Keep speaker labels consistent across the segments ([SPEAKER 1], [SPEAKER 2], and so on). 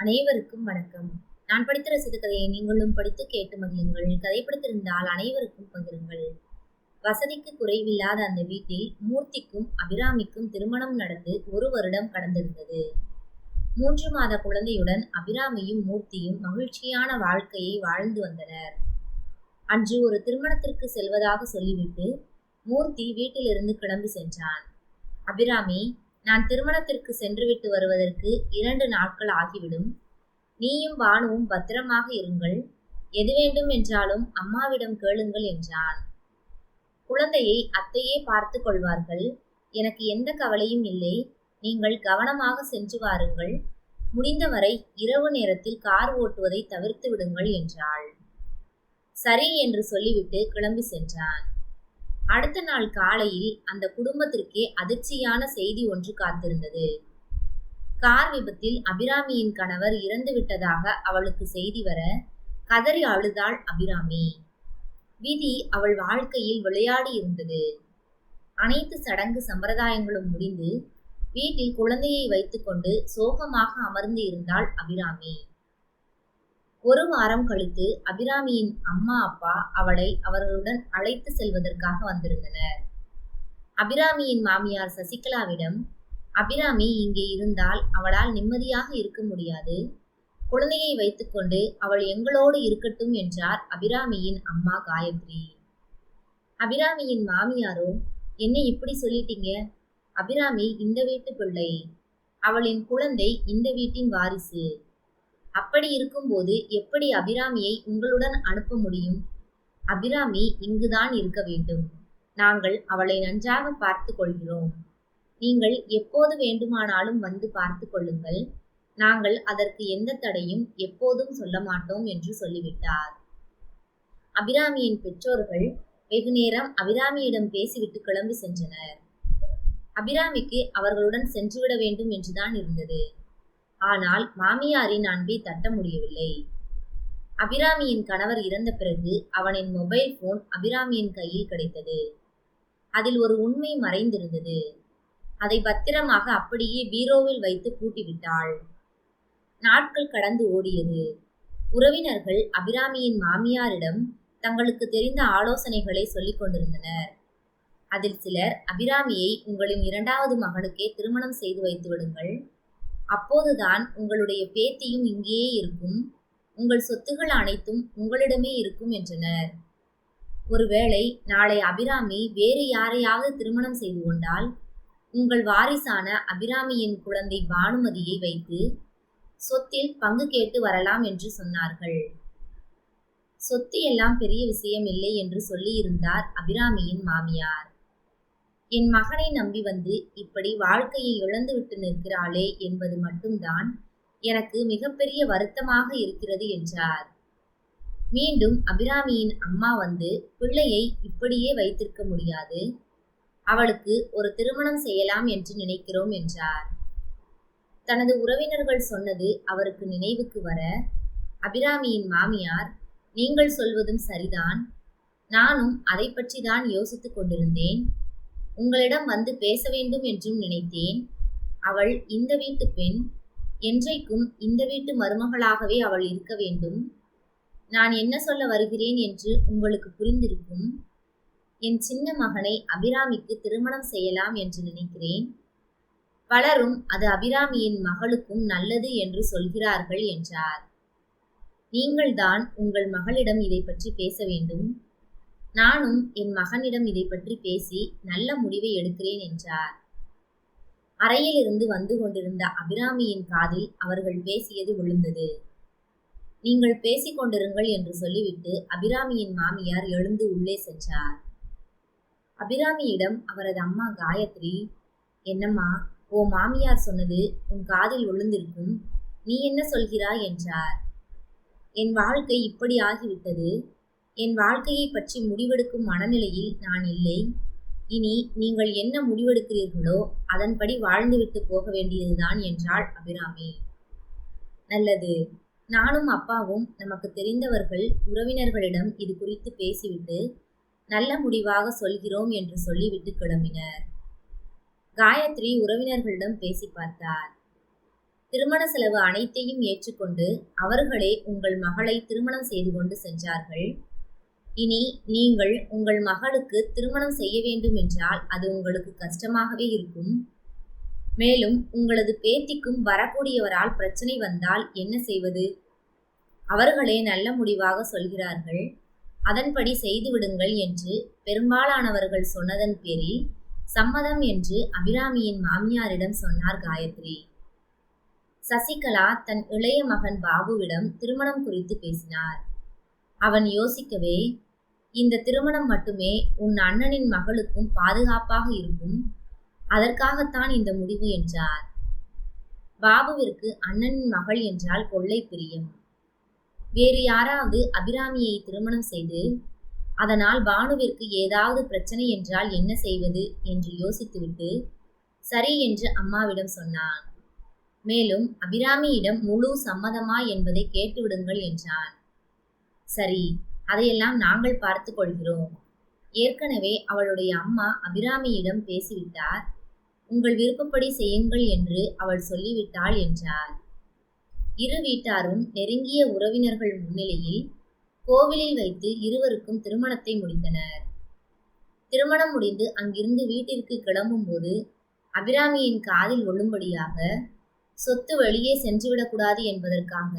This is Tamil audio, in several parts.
[SPEAKER 1] அனைவருக்கும் வணக்கம். நான் படித்த ரசித்த கதையை நீங்களும் படித்து கேட்டு மகிழுங்கள். கதை படித்திருந்தால் அனைவருக்கும் பகிருங்கள். வசதிக்கு குறைவில்லாத அந்த வீட்டில் மூர்த்திக்கும் அபிராமிக்கும் திருமணம் நடந்து ஒரு வருடம் கடந்திருந்தது. மூன்று மாத குழந்தையுடன் அபிராமியும் மூர்த்தியும் மகிழ்ச்சியான வாழ்க்கையை வாழ்ந்து வந்தனர். அன்று ஒரு திருமணத்திற்கு செல்வதாக சொல்லிவிட்டு மூர்த்தி வீட்டிலிருந்து கிளம்பி சென்றான். அபிராமி நான் திருமணத்திற்கு சென்றுவிட்டு வருவதற்கு இரண்டு நாட்கள் ஆகிவிடும். நீயும் பானுவும் பத்திரமாக இருங்கள். எது வேண்டும் என்றாலும் அம்மாவிடம் கேளுங்கள் என்றான். குழந்தையை அத்தையே பார்த்து கொள்வார்கள். எனக்கு எந்த கவலையும் இல்லை. நீங்கள் கவனமாக சென்று வாருங்கள். முடிந்தவரை இரவு நேரத்தில் கார் ஓட்டுவதை தவிர்த்து விடுங்கள் என்றாள். சரி என்று சொல்லிவிட்டு கிளம்பி சென்றான். அடுத்த நாள் காலையில் அந்த குடும்பத்திற்கே அதிர்ச்சியான செய்தி ஒன்று காத்திருந்தது. கார் விபத்தில் அபிராமியின் கணவர் இறந்து விட்டதாக அவளுக்கு செய்தி வர கதறி அழுதாள் அபிராமி. விதி அவள் வாழ்க்கையில் விளையாடி இருந்தது. அனைத்து சடங்கு சம்பிரதாயங்களும் முடிந்து வீட்டில் குழந்தையை வைத்துக்கொண்டு சோகமாக அமர்ந்து இருந்தாள் அபிராமி. ஒரு வாரம் கழித்து அபிராமியின் அம்மா அப்பா அவளை அவர்களுடன் அழைத்து செல்வதற்காக வந்திருந்தனர். அபிராமியின் மாமியார் சசிகலாவிடம் அபிராமி இங்கே இருந்தால் அவளால் நிம்மதியாக இருக்க முடியாது. குழந்தையை வைத்துக்கொண்டு அவள் எங்களோடு இருக்கட்டும் என்றார் அபிராமியின் அம்மா காயத்ரி. அபிராமியின் மாமியாரோ என்ன இப்படி சொல்லிட்டீங்க? அபிராமி இந்த வீட்டு பிள்ளை. அவளின் குழந்தை இந்த வீட்டின் வாரிசு. அப்படி இருக்கும்போது எப்படி அபிராமியை உங்களுடன் அனுப்ப முடியும்? அபிராமி இங்குதான் இருக்க வேண்டும். நாங்கள் அவளை நன்றாக பார்த்து கொள்கிறோம். நீங்கள் எப்போது வேண்டுமானாலும் வந்து பார்த்து கொள்ளுங்கள். நாங்கள் அதற்கு எந்த தடையும் எப்போதும் சொல்ல மாட்டோம் என்று சொல்லிவிட்டார். அபிராமியின் பெற்றோர்கள் வெகு நேரம் அபிராமியிடம் பேசிவிட்டு கிளம்பி சென்றனர். அபிராமிக்கு அவர்களுடன் சென்றுவிட வேண்டும் என்றுதான் இருந்தது. ஆனால் மாமியாரின் அன்பை தட்ட முடியவில்லை. அபிராமியின் கணவர் இறந்த பிறகு அவனின் மொபைல் போன் அபிராமியின் கையில் கிடைத்தது. அதில் ஒரு உண்மை மறைந்திருந்தது. அதை பத்திரமாக அப்படியே பீரோவில் வைத்து பூட்டிவிட்டாள். நாட்கள் கடந்து ஓடியது. உறவினர்கள் அபிராமியின் மாமியாரிடம் தங்களுக்கு தெரிந்த ஆலோசனைகளை சொல்லிக் கொண்டிருந்தனர். அதில் சிலர் அபிராமியை உங்களின் இரண்டாவது மகனுக்கே திருமணம் செய்து வைத்து விடுங்கள். அப்போதுதான் உங்களுடைய பேத்தியும் இங்கேயே இருக்கும். உங்கள் சொத்துகள் அனைத்தும் உங்களிடமே இருக்கும் என்றனர். ஒருவேளை நாளை அபிராமி வேறு யாரையாவது திருமணம் செய்து கொண்டால் உங்கள் வாரிசான அபிராமியின் குழந்தை பானுமதியை வைத்து சொத்தில் பங்கு கேட்டு வரலாம் என்று சொன்னார்கள். சொத்து எல்லாம் பெரிய விஷயம் இல்லை என்று சொல்லியிருந்தார் அபிராமியின் மாமியார். என் மகனை நம்பி வந்து இப்படி வாழ்க்கையை இழந்து விட்டு நிற்கிறாளே என்பது மட்டும்தான் எனக்கு மிகப்பெரிய வருத்தமாக இருக்கிறது என்றார். மீண்டும் அபிராமியின் அம்மா வந்து பிள்ளையை இப்படியே வைத்திருக்க முடியாது. அவளுக்கு ஒரு திருமணம் செய்யலாம் என்று நினைக்கிறோம் என்றார். தனது உறவினர்கள் சொன்னது அவருக்கு நினைவுக்கு வர அபிராமியின் மாமியார் நீங்கள் சொல்வதும் சரிதான். நானும் அதை பற்றி தான் யோசித்துக் கொண்டிருந்தேன். உங்களிடம் வந்து பேச வேண்டும் என்றும் நினைத்தேன். அவள் இந்த வீட்டு பெண் என்றைக்கும் இந்த வீட்டு மருமகளாகவே அவள் இருக்க வேண்டும். நான் என்ன சொல்ல வருகிறேன் என்று உங்களுக்கு புரிந்திருக்கும். என் சின்ன மகனை அபிராமிக்கு திருமணம் செய்யலாம் என்று நினைக்கிறேன். பலரும் அது அபிராமியின் மகளுக்கும் நல்லது என்று சொல்கிறார்கள் என்றார். நீங்கள்தான் உங்கள் மகளிடம் இதை பற்றி பேச வேண்டும். நானும் என் மகனிடம் இதை பற்றி பேசி நல்ல முடிவை எடுக்கிறேன் என்றார். அறையிலிருந்து வந்து கொண்டிருந்த அபிராமியின் காதில் அவர்கள் பேசியது விழுந்தது. நீங்கள் பேசிக் கொண்டிருங்கள் என்று சொல்லிவிட்டு அபிராமியின் மாமியார் எழுந்து உள்ளே சென்றார். அபிராமியிடம் அவரது அம்மா காயத்ரி என்னம்மா ஓ மாமியார் சொன்னது உன் காதில் விழுந்திருக்கும் நீ என்ன சொல்கிறாய்? என்றார். என் வாழ்க்கை இப்படி ஆகிவிட்டது. என் வாழ்க்கையை பற்றி முடிவெடுக்கும் மனநிலையில் நான் இல்லை. இனி நீங்கள் என்ன முடிவெடுக்கிறீர்களோ அதன்படி வாழ்ந்துவிட்டு போக வேண்டியதுதான் என்றாள் அபிராமி. நல்லது. நானும் அப்பாவும் நமக்கு தெரிந்தவர்கள் உறவினர்களிடம் இது குறித்து பேசிவிட்டு நல்ல முடிவாக சொல்கிறோம் என்று சொல்லிவிட்டு கிளம்பினர். காயத்ரி உறவினர்களிடம் பேசி பார்த்தார். திருமண செலவு அனைத்தையும் ஏற்றுக்கொண்டு அவர்களே உங்கள் மகளை திருமணம் செய்து கொண்டு சென்றார்கள். இனி நீங்கள் உங்கள் மகளுக்கு திருமணம் செய்ய வேண்டும் என்றால் அது உங்களுக்கு கஷ்டமாகவே இருக்கும். மேலும் உங்களது பேத்திக்கும் வரக்கூடியவரால் பிரச்சனை வந்தால் என்ன செய்வது? அவர்களே நல்ல முடிவாக சொல்கிறார்கள். அதன்படி செய்துவிடுங்கள் என்று பெரும்பாலானவர்கள் சொன்னதன் பேரில் சம்மதம் என்று அபிராமியின் மாமியாரிடம் சொன்னார் காயத்ரி. சசிகலா தன் இளைய மகன் பாபுவிடம் திருமணம் குறித்து பேசினார். அவன் யோசிக்கவே இந்த திருமணம் மட்டுமே உன் அண்ணனின் மகளுக்கும் பாதுகாப்பாக இருக்கும். அதற்காகத்தான் இந்த முடிவு என்றார். பாபுவிற்கு அண்ணனின் மகள் என்றால் கொள்ளை பிரியம். வேறு யாராவது அபிராமியை திருமணம் செய்து அதனால் பானுவிற்கு ஏதாவது பிரச்சனை என்றால் என்ன செய்வது என்று யோசித்துவிட்டு சரி என்று அம்மாவிடம் சொன்னான். மேலும் அபிராமியிடம் முழு சம்மதமா என்பதை கேட்டுவிடுங்கள் என்றான். சரி அதையெல்லாம் நாங்கள் பார்த்து கொள்கிறோம். ஏற்கனவே அவளுடைய அம்மா அபிராமியிடம் பேசிவிட்டார். உங்கள் விருப்பப்படி செய்யுங்கள் என்று அவள் சொல்லிவிட்டாள் என்றார் இரு வீட்டாரும் நெருங்கிய உறவினர்கள் முன்னிலையில் கோவிலில் வைத்து இருவருக்கும் திருமணத்தை முடித்தனர். திருமணம் முடிந்து அங்கிருந்து வீட்டிற்கு கிளம்பும்போது அபிராமியின் காதில் ஒழும்படியாக சொத்து வெளியே சென்றுவிடக்கூடாது என்பதற்காக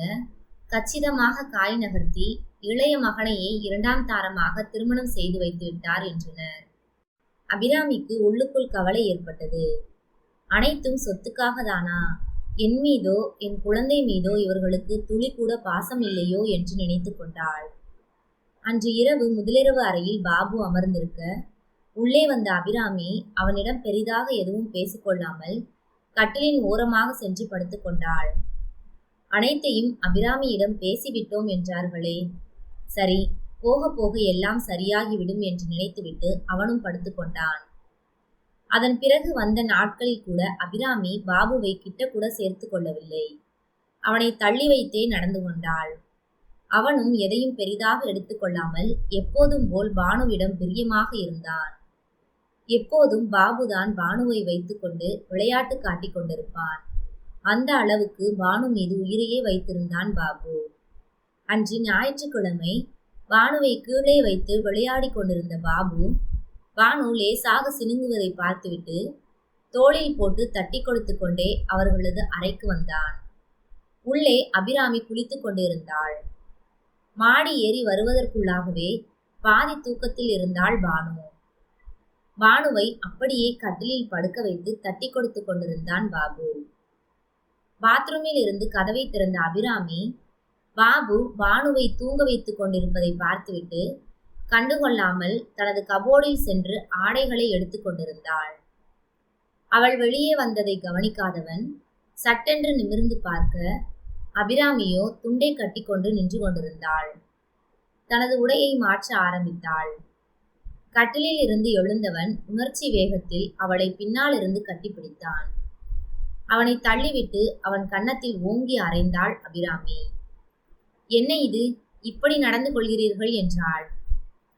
[SPEAKER 1] கச்சிதமாக காய் நகர்த்தி இளைய மகனையே இரண்டாம் தாரமாக திருமணம் செய்து வைத்து விட்டார் என்றனர். அபிராமிக்கு உள்ளுக்குள் கவலை ஏற்பட்டது. அனைத்தும் சொத்துக்காக தானா என் மீதோ என் குழந்தை மீதோ இவர்களுக்கு துளி கூட பாசம் இல்லையோ என்று நினைத்து கொண்டாள். அன்று இரவு முதலிரவு அறையில் பாபு அமர்ந்திருக்க உள்ளே வந்த அபிராமி அவனிடம் பெரிதாக எதுவும் பேசிக்கொள்ளாமல் கட்டிலின் ஓரமாக சென்று படுத்துக்கொண்டாள் அனைத்தையும் அபிராமியிடம் பேசிவிட்டோம் என்றார்களே சரி போக போக எல்லாம் சரியாகிவிடும் என்று நினைத்துவிட்டு அவனும் படுத்துக்கொண்டான் அதன் பிறகு வந்த நாட்களில் கூட அபிராமி பாபுவை கிட்ட கூட சேர்த்து கொள்ளவில்லை. அவனை தள்ளி வைத்தே நடந்து கொண்டாள். அவனும் எதையும் பெரிதாக எடுத்துக்கொள்ளாமல் எப்போதும் போல் பானுவிடம் பிரியமாக இருந்தான். எப்போதும் பாபுதான் பானுவை வைத்துக்கொண்டு விளையாட்டு காட்டிக் கொண்டிருப்பான். அந்த அளவுக்கு பானு மீது உயிரையே வைத்திருந்தான் பாபு. அன்று ஞாயிற்றுக்கிழமை வானுவை கீழே வைத்து விளையாடி கொண்டிருந்த பாபு பானு லேசாக சினுங்குவதை பார்த்துவிட்டு தோளில் போட்டு தட்டி கொடுத்து கொண்டே அவர்களது அறைக்கு வந்தான். உள்ளே அபிராமி குளித்து கொண்டிருந்தாள். மாடி ஏறி வருவதற்குள்ளாகவே பாதி தூக்கத்தில் இருந்தாள் பானு. பானுவை அப்படியே கட்டிலில் படுக்க வைத்து தட்டி கொடுத்து கொண்டிருந்தான் பாபு. பாத்ரூமில் இருந்து கதவை திறந்த அபிராமி பாபு பானுவை தூங்க வைத்துக் கொண்டிருப்பதை பார்த்துவிட்டு கண்டுகொள்ளாமல் தனது கபோர்டில் சென்று ஆடைகளை எடுத்துக்கொண்டிருந்தாள் அவள் வெளியே வந்ததை கவனிக்காதவன் சட்டென்று நிமிர்ந்து பார்க்க அபிராமியோ துண்டை கட்டிக்கொண்டு நின்று கொண்டிருந்தாள். தனது உடையை மாற்ற ஆரம்பித்தாள். கட்டிலில் இருந்து எழுந்தவன் உணர்ச்சி வேகத்தில் அவளை பின்னால் இருந்து கட்டிப்பிடித்தான். அவனை தள்ளிவிட்டு அவன் கன்னத்தில் ஓங்கி அறைந்தாள் அபிராமி. என்ன இது? இப்படி நடந்து கொள்கிறீர்கள் என்றாள்.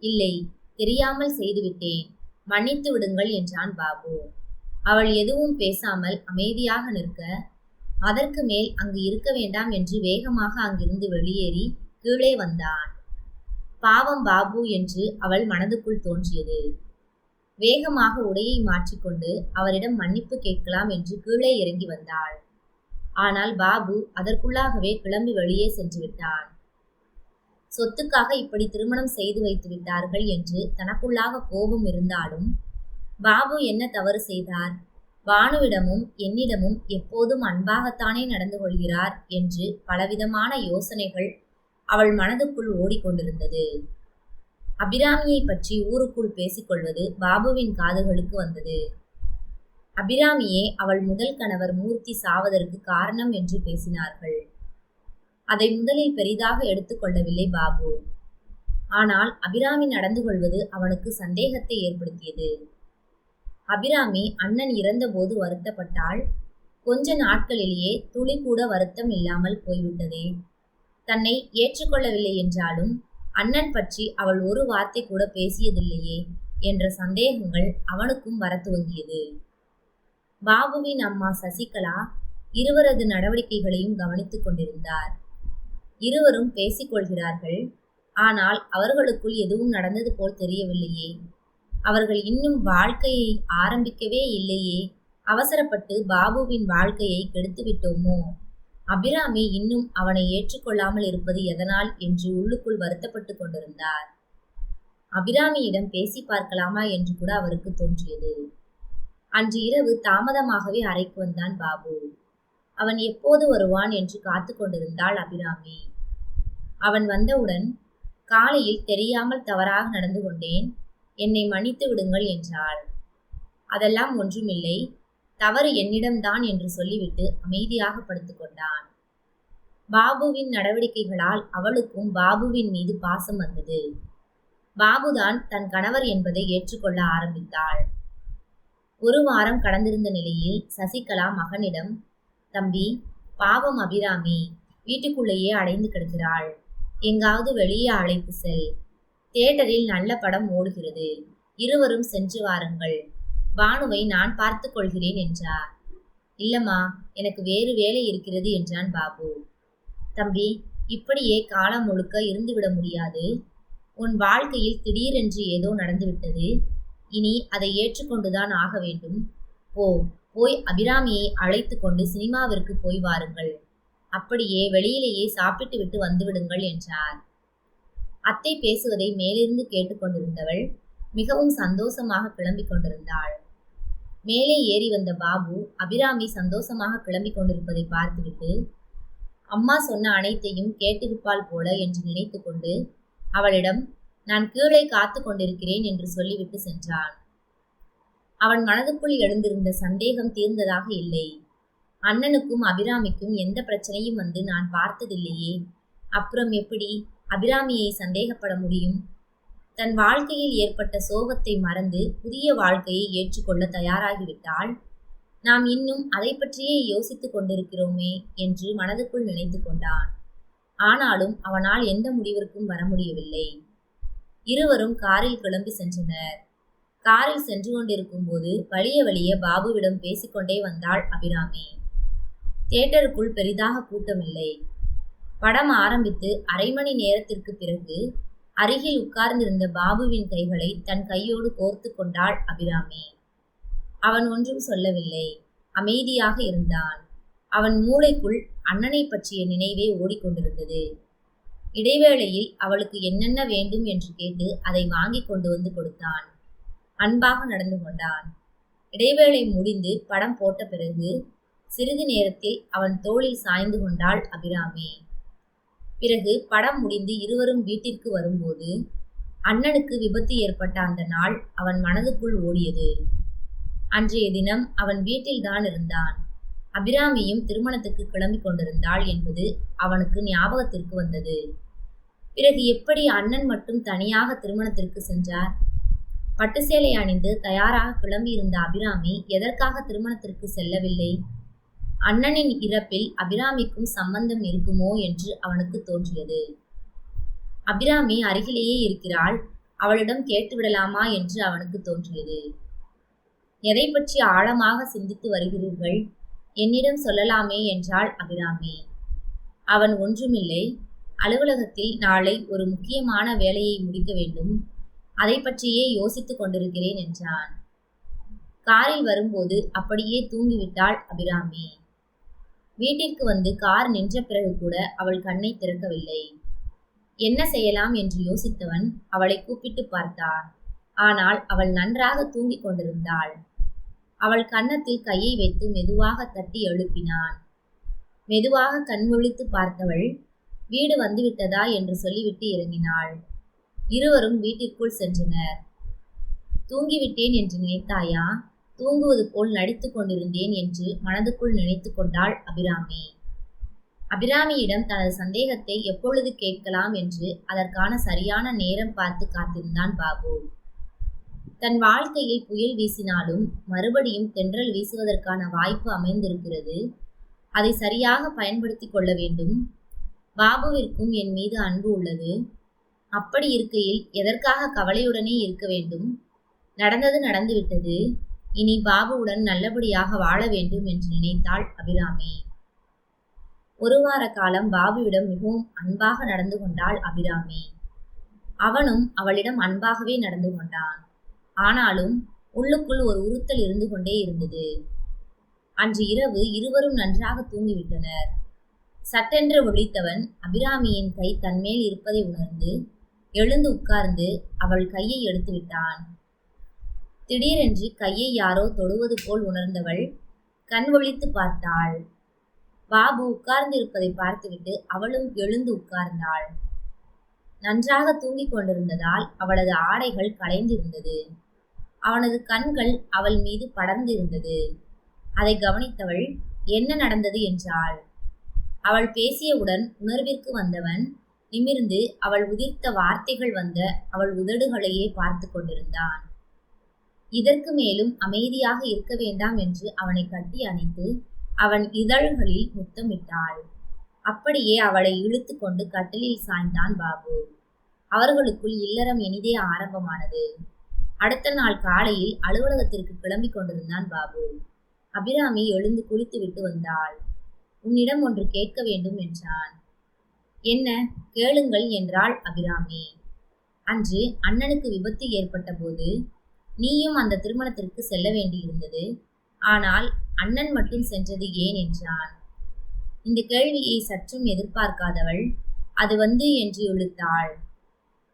[SPEAKER 1] இல்லை தெரியாமல் செய்துவிட்டேன். மன்னித்து விடுங்கள் என்றான் பாபு. அவள் எதுவும் பேசாமல் அமைதியாக நிற்க அதற்கு மேல் அங்கு இருக்க வேண்டாம் என்று வேகமாக அங்கிருந்து வெளியேறி கீழே வந்தான். பாவம் பாபு என்று அவள் மனதுக்குள் தோன்றியது. வேகமாக உடையை மாற்றிக்கொண்டு அவரிடம் மன்னிப்பு கேட்கலாம் என்று கீழே இறங்கி வந்தாள். ஆனால் பாபு அதற்குள்ளாகவே கிளம்பி வெளியே சென்று விட்டான் சொத்துக்காக இப்படி திருமணம் செய்து வைத்து விட்டார்கள் என்று தனக்குள்ளாக கோபம் இருந்தாலும் பாபு என்ன தவறு செய்தார்? பானுவிடமும் என்னிடமும் எப்போதும் அன்பாகத்தானே நடந்து கொள்கிறார் என்று பலவிதமான யோசனைகள் அவள் மனதுக்குள் ஓடிக்கொண்டிருந்தது. அபிராமியை பற்றி ஊருக்குள் பேசிக்கொள்வது பாபுவின் காதுகளுக்கு வந்தது. அபிராமியே அவள் முதல் கணவர் மூர்த்தி சாவதற்கு காரணம் என்று பேசினார்கள். அதை முதலில் பெரிதாக எடுத்துக்கொள்ளவில்லை பாபு. ஆனால் அபிராமி நடந்து கொள்வது அவனுக்கு சந்தேகத்தை ஏற்படுத்தியது. அபிராமி அண்ணன் இறந்தபோது வருத்தப்பட்டால் கொஞ்ச நாட்களிலேயே துளி கூட வருத்தம் இல்லாமல் போய்விட்டதே. தன்னை ஏற்றுக்கொள்ளவில்லை என்றாலும் அண்ணன் பற்றி அவள் ஒரு வார்த்தை கூட பேசியதில்லையே என்ற சந்தேகங்கள் அவனுக்கும் வர துவங்கியது பாபுவின் அம்மா சசிகலா இருவரது நடவடிக்கைகளையும் கவனித்துக் கொண்டிருந்தார். இருவரும் பேசிக் கொள்கிறார்கள். ஆனால் அவர்களுக்குள் எதுவும் நடந்தது போல் தெரியவில்லையே. அவர்கள் இன்னும் வாழ்க்கையை ஆரம்பிக்கவே இல்லையே. அவசரப்பட்டு பாபுவின் வாழ்க்கையை கெடுத்து விட்டோமோ? அபிராமி இன்னும் அவனை ஏற்றுக்கொள்ளாமல் இருப்பது எதனால் என்று உள்ளுக்குள் வருத்தப்பட்டு கொண்டிருந்தார். அபிராமியிடம் பேசி பார்க்கலாமா என்று கூட அவருக்கு தோன்றியது. அன்று இரவு தாமதமாகவே அறைக்கு வந்தான் பாபு. அவன் எப்போது வருவான் என்று காத்து கொண்டிருந்தாள் அபிராமி. அவன் வந்தவுடன் காலையில் தெரியாமல் தவறாக நடந்து கொண்டேன் என்னை மன்னித்து விடுங்கள் என்றாள். அதெல்லாம் ஒன்றுமில்லை தவறு என்னிடம்தான் என்று சொல்லிவிட்டு அமைதியாக படுத்துக்கொண்டான் பாபுவின் நடவடிக்கைகளால் அவளுக்கும் பாபுவின் மீது பாசம் வந்தது. பாபுதான் தன் கணவர் என்பதை ஏற்றுக்கொள்ள ஆரம்பித்தாள். ஒரு வாரம் கடந்திருந்த நிலையில் சசிகலா மகனிடம் தம்பி பாவம் அபிராமி வீட்டுக்குள்ளேயே அடைந்து கிடக்கிறாள். எங்காவது வெளியே அழைத்து செல். தியேட்டரில் நல்ல படம் ஓடுகிறது. இருவரும் சென்று வாருங்கள். பானுவை நான் பார்த்து கொள்கிறேன் என்றார். இல்லம்மா எனக்கு வேறு வேலை இருக்கிறது என்றான் பாபு. தம்பி இப்படியே காலம் முழுக்க இருந்துவிட முடியாது. உன் வாழ்க்கையில் திடீரென்று ஏதோ நடந்துவிட்டது. இனி அதை ஏற்றுக்கொண்டுதான் ஆக வேண்டும். போ போய் அபிராமியை அழைத்து கொண்டு சினிமாவிற்கு போய் வாருங்கள். அப்படியே வெளியிலேயே சாப்பிட்டு விட்டு வந்துவிடுங்கள் என்றார். அத்தை பேசுவதை மேலிருந்து கேட்டுக்கொண்டிருந்தவள் மிகவும் சந்தோஷமாக கிளம்பிக் கொண்டிருந்தாள். மேலே ஏறி வந்த பாபு அபிராமி சந்தோஷமாக கிளம்பிக் கொண்டிருப்பதை பார்த்துவிட்டு அம்மா சொன்ன அனைத்தையும் கேட்டிருப்பாள் போல என்று நினைத்து கொண்டு அவளிடம் நான் கீழே காத்து கொண்டிருக்கிறேன் என்று சொல்லிவிட்டு சென்றான். அவன் மனதுக்குள் எழுந்திருந்த சந்தேகம் தீர்ந்ததாக இல்லை. அண்ணனுக்கும் அபிராமிக்கும் எந்த பிரச்சனையும் வந்து நான் பார்த்ததில்லையே. அப்புறம் எப்படி அபிராமியை சந்தேகப்பட முடியும்? தன் வாழ்க்கையில் ஏற்பட்ட சோகத்தை மறந்து புதிய வாழ்க்கையை ஏற்றுக்கொள்ள தயாராகிவிட்டால் நாம் இன்னும் அதை பற்றியே யோசித்துக் கொண்டிருக்கிறோமே என்று மனதுக்குள் நினைத்து கொண்டான். ஆனாலும் அவனால் எந்த முடிவிற்கும் வர முடியவில்லை. இருவரும் காரில் கிளம்பி சென்றனர். காரில் சென்று கொண்டிருக்கும் போது வழிய வழிய பாபுவிடம் பேசிக்கொண்டே வந்தாள் அபிராமி. தியேட்டருக்குள் பெரிதாக கூட்டமில்லை. படம் ஆரம்பித்து அரை மணி நேரத்திற்கு பிறகு அருகில் உட்கார்ந்திருந்த பாபுவின் கைகளை தன் கையோடு கோர்த்து கொண்டாள் அபிராமி. அவன் ஒன்றும் சொல்லவில்லை. அமைதியாக இருந்தான். அவன் மூளைக்குள் அண்ணனை பற்றிய நினைவே ஓடிக்கொண்டிருந்தது. இடைவேளையில் அவளுக்கு என்னென்ன வேண்டும் என்று கேட்டு அதை வாங்கி கொண்டு வந்து கொடுத்தான். அன்பாக நடந்து கொண்டான். இடைவேளை முடிந்து படம் போட்ட பிறகு சிறிது நேரத்தில் அவன் தோளில் சாய்ந்து கொண்டாள் அபிராமி. பிறகு படம் முடிந்து இருவரும் வீட்டிற்கு வரும்போது அண்ணனுக்கு விபத்து ஏற்பட்ட அந்த நாள் அவன் மனதுக்குள் ஓடியது. அன்றைய தினம் அவன் வீட்டில்தான் இருந்தான். அபிராமியும் திருமணத்துக்கு கிளம்பி கொண்டிருந்தாள் என்பது அவனுக்கு ஞாபகத்திற்கு வந்தது. பிறகு எப்படி அண்ணன் மட்டும் தனியாக திருமணத்திற்கு சென்றார்? பட்டு சேலை அணிந்து தயாராக கிளம்பியிருந்த அபிராமி எதற்காக திருமணத்திற்கு செல்லவில்லை? அண்ணனின் இறப்பில் அபிராமிக்கும் சம்பந்தம் இருக்குமோ என்று அவனுக்கு தோன்றியது. அபிராமி அருகிலேயே இருக்கிறாள். அவளிடம் கேட்டுவிடலாமா என்று அவனுக்கு தோன்றியது. எதை பற்றி ஆழமாக சிந்தித்து வருகிறீர்கள்? என்னிடம் சொல்லலாமே என்றாள் அபிராமி. அவன் ஒன்றுமில்லை. அலுவலகத்தில் நாளை ஒரு முக்கியமான வேலையை முடிக்க வேண்டும். அதை பற்றியே யோசித்துக் கொண்டிருக்கிறேன் என்றான். காரில் வரும்போது அப்படியே தூங்கிவிட்டாள் அபிராமி. வீட்டிற்கு வந்து கார் நின்ற பிறகு கூட அவள் கண்ணை திறக்கவில்லை. என்ன செய்யலாம்? என்று யோசித்தவன் அவளை கூப்பிட்டு பார்த்தான். ஆனால் அவள் நன்றாக தூங்கிக் கொண்டிருந்தாள். அவள் கன்னத்தில் கையை வைத்து மெதுவாக தட்டி எழுப்பினான். மெதுவாக கண்முழித்து பார்த்தவள் வீடு வந்துவிட்டதா? என்று சொல்லிவிட்டு இறங்கினாள். இருவரும் வீட்டிற்குள் சென்றனர். தூங்கிவிட்டேன் என்று நினைத்தாயா? தூங்குவது போல் நடித்து கொண்டிருந்தேன் என்று மனதுக்குள் நினைத்து கொண்டாள் அபிராமி. அபிராமியிடம் தனது சந்தேகத்தை எப்பொழுது கேட்கலாம் என்று அதற்கான சரியான நேரம் பார்த்து காத்திருந்தான் பாபு. தன் வாழ்க்கையில் புயல் வீசினாலும் மறுபடியும் தென்றல் வீசுவதற்கான வாய்ப்பு அமைந்திருக்கிறது. அதை சரியாக பயன்படுத்தி கொள்ள வேண்டும். பாபுவிற்கும் என் மீது அன்பு உள்ளது. அப்படி இருக்கையில் எதற்காக கவலையுடனே இருக்க வேண்டும்? நடந்தது நடந்துவிட்டது. இனி பாபுவுடன் நல்லபடியாக வாழ வேண்டும் என்று நினைத்தாள் அபிராமி. ஒரு வார காலம் பாபுவிடம் மிகவும் அன்பாக நடந்து கொண்டாள் அபிராமி. அவனும் அவளிடம் அன்பாகவே நடந்து கொண்டான். ஆனாலும் உள்ளுக்குள் ஒரு உறுத்தல் இருந்து கொண்டே இருந்தது. அன்று இரவு இருவரும் நன்றாக தூங்கிவிட்டனர். சட்டென்று ஒழித்தவன் அபிராமியின் கை தன்மேல் இருப்பதை உணர்ந்து எழுந்து உட்கார்ந்து அவள் கையை எடுத்து விட்டான். திடீரென்று கையை யாரோ தொடுவது போல் உணர்ந்தவள் கண் ஒழித்து பார்த்தாள். பாபு உட்கார்ந்திருப்பதை பார்த்துவிட்டு அவளும் எழுந்து உட்கார்ந்தாள். நன்றாக தூங்கிக் கொண்டிருந்ததால் அவளது ஆடைகள் கலைந்திருந்தது அவனது கண்கள் அவள் மீது படர்ந்திருந்தது. அதை கவனித்தவள் என்ன நடந்தது? என்றாள். அவள் பேசியவுடன் உணர்விற்கு வந்தவன் நிமிர்ந்து அவள் உதிர்த்த வார்த்தைகள் வந்த அவள் உதடுகளையே பார்த்து கொண்டிருந்தான். இதற்கு மேலும் அமைதியாக இருக்க வேண்டாம் என்று அவனை கட்டி அணைத்து அவன் இதழ்களில் முத்தமிட்டாள். அப்படியே அவளை இழுத்து கொண்டு கட்டிலில் சாய்ந்தான் பாபு. அவர்களுக்குள் இல்லறம் இனிதே ஆரம்பமானது. அடுத்த நாள் காலையில் அலுவலகத்திற்கு கிளம்பி கொண்டிருந்தான் பாபு. அபிராமி எழுந்து குளித்து விட்டு வந்தாள். உன்னிடம் ஒன்று கேட்க வேண்டும் என்றான். என்ன? கேளுங்கள் என்றாள் அபிராமி. அன்று அண்ணனுக்கு விபத்து ஏற்பட்ட போது நீயும் அந்த திருமணத்திற்கு செல்ல வேண்டியிருந்தது. ஆனால் அண்ணன் மட்டும் சென்றது ஏன் என்றான். இந்த கேள்வியை சற்றும் எதிர்பார்க்காதவள் அது வந்து என்று இழுத்தாள்.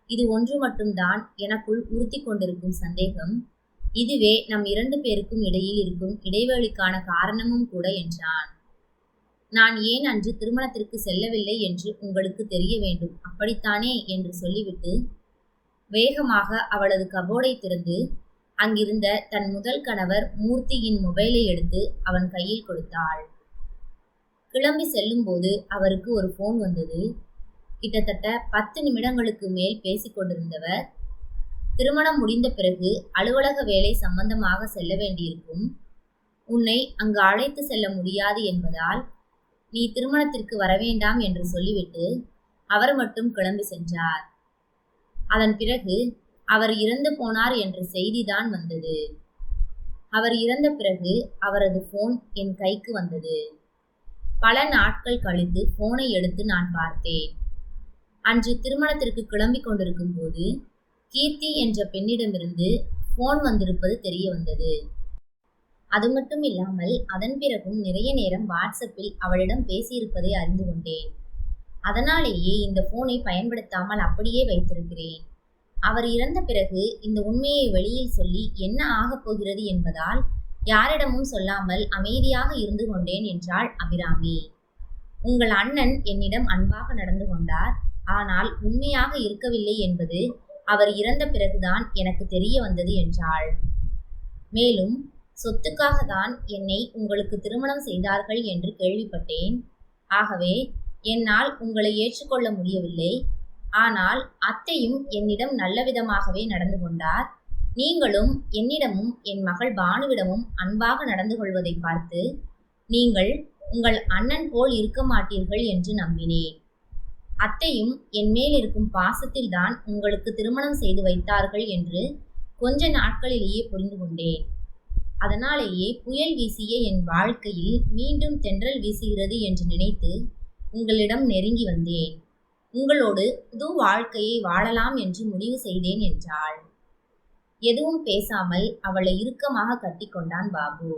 [SPEAKER 1] இது ஒன்று மட்டும்தான் எனக்குள் உறுத்தி கொண்டிருக்கும் சந்தேகம் இதுவே நம் இரண்டு பேருக்கும் இடையில் இருக்கும் இடைவெளிக்கான காரணமும் கூட என்றான். நான் ஏன் அன்று திருமணத்திற்கு செல்லவில்லை என்று உங்களுக்கு தெரிய வேண்டும் அப்படித்தானே என்று சொல்லிவிட்டு வேகமாக அவளது கபோர்டை திறந்து அங்கிருந்த தன் முதல் கணவர் மூர்த்தியின் மொபைலை எடுத்து அவன் கையில் கொடுத்தாள். கிளம்பி செல்லும்போது அவருக்கு ஒரு ஃபோன் வந்தது. கிட்டத்தட்ட பத்து நிமிடங்களுக்கு மேல் பேசிக் கொண்டிருந்தவர் திருமணம் முடிந்த பிறகு அலுவலக வேலை சம்பந்தமாக செல்ல வேண்டியிருக்கும். உன்னை அங்கு அழைத்து செல்ல முடியாது என்பதால் நீ திருமணத்திற்கு வரவேண்டாம் என்று சொல்லிவிட்டு அவர் மட்டும் கிளம்பி சென்றார். அதன் பிறகு அவர் இறந்து போனார் என்ற செய்திதான் வந்தது. அவர் இறந்த பிறகு அவரது போன் என் கைக்கு வந்தது. பல நாட்கள் கழித்து போனை எடுத்து நான் பார்த்தேன். அன்று திருமணத்திற்கு கிளம்பி கொண்டிருக்கும் போது கீர்த்தி என்ற பெண்ணிடமிருந்து போன் வந்திருப்பது தெரிய வந்தது. அது மட்டும் இல்லாமல் அதன் பிறகும் நிறைய நேரம் வாட்ஸ்அப்பில் அவளிடம் பேசியிருப்பதை அறிந்து கொண்டேன். அதனாலேயே இந்த போனை பயன்படுத்தாமல் அப்படியே வைத்திருக்கிறேன். அவர் இறந்த பிறகு இந்த உண்மையை வெளியில் சொல்லி என்ன ஆகப் போகிறது என்பதால் யாரிடமும் சொல்லாமல் அமைதியாக இருந்து கொண்டேன் என்றாள் அபிராமி. உங்கள் அண்ணன் என்னிடம் அன்பாக நடந்து கொண்டார். ஆனால் உண்மையாக இருக்கவில்லை என்பது அவர் இறந்த பிறகுதான் எனக்கு தெரிய வந்தது என்றாள். மேலும் சொத்துக்காக தான் என்னை உங்களுக்கு திருமணம் செய்தார்கள் என்று கேள்விப்பட்டேன். ஆகவே என்னால் உங்களை ஏற்றுக்கொள்ள முடியவில்லை. ஆனால் அத்தையும் என்னிடம் நல்ல விதமாகவே நடந்து கொண்டார். நீங்களும் என்னிடமும் என் மகள் பானுவிடமும் அன்பாக நடந்து கொள்வதை பார்த்து நீங்கள் உங்கள் அண்ணன் போல் இருக்க மாட்டீர்கள் என்று நம்பினேன். அத்தையும் என் மேல் இருக்கும் பாசத்தில்தான் உங்களுக்கு திருமணம் செய்து வைத்தார்கள் என்று கொஞ்ச நாட்களிலேயே புரிந்து கொண்டேன். அதனாலேயே புயல் வீசிய என் வாழ்க்கையில் மீண்டும் தென்றல் வீசுகிறது என்று நினைத்து உங்களிடம் நெருங்கி வந்தேன். உங்களோடு புது வாழ்க்கையை வாழலாம் என்று முடிவு செய்தேன் என்றாள். எதுவும் பேசாமல் அவளை இறுக்கமாக கட்டிக்கொண்டான் பாபு.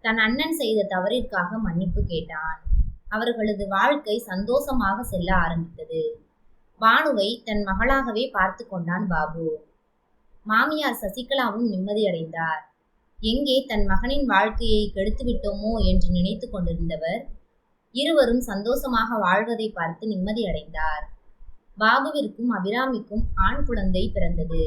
[SPEAKER 1] தன் அண்ணன் செய்த தவறிற்காக மன்னிப்பு கேட்டான். அவர்களது வாழ்க்கை சந்தோஷமாக செல்ல ஆரம்பித்தது. பானுவை தன் மகளாகவே பார்த்து கொண்டான் பாபு. மாமியார் சசிகலாவும் நிம்மதியடைந்தார். எங்கே தன் மகனின் வாழ்க்கையை கெடுத்து விட்டோமோ என்று நினைத்து கொண்டிருந்தவர் இருவரும் சந்தோஷமாக வாழ்வதை பார்த்து நிம்மதியடைந்தார். பாபுவிற்கும் அபிராமிக்கும் ஆண் குழந்தை பிறந்தது.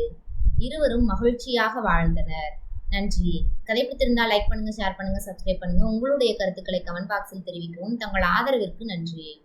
[SPEAKER 1] இருவரும் மகிழ்ச்சியாக வாழ்ந்தனர். நன்றி. கதை பிடித்திருந்தால் லைக் பண்ணுங்க ஷேர் பண்ணுங்க சப்ஸ்கிரைப் பண்ணுங்க. உங்களுடைய கருத்துக்களை கமெண்ட் பாக்ஸில் தெரிவிக்கவும். தங்கள் ஆதரவிற்கு நன்றி.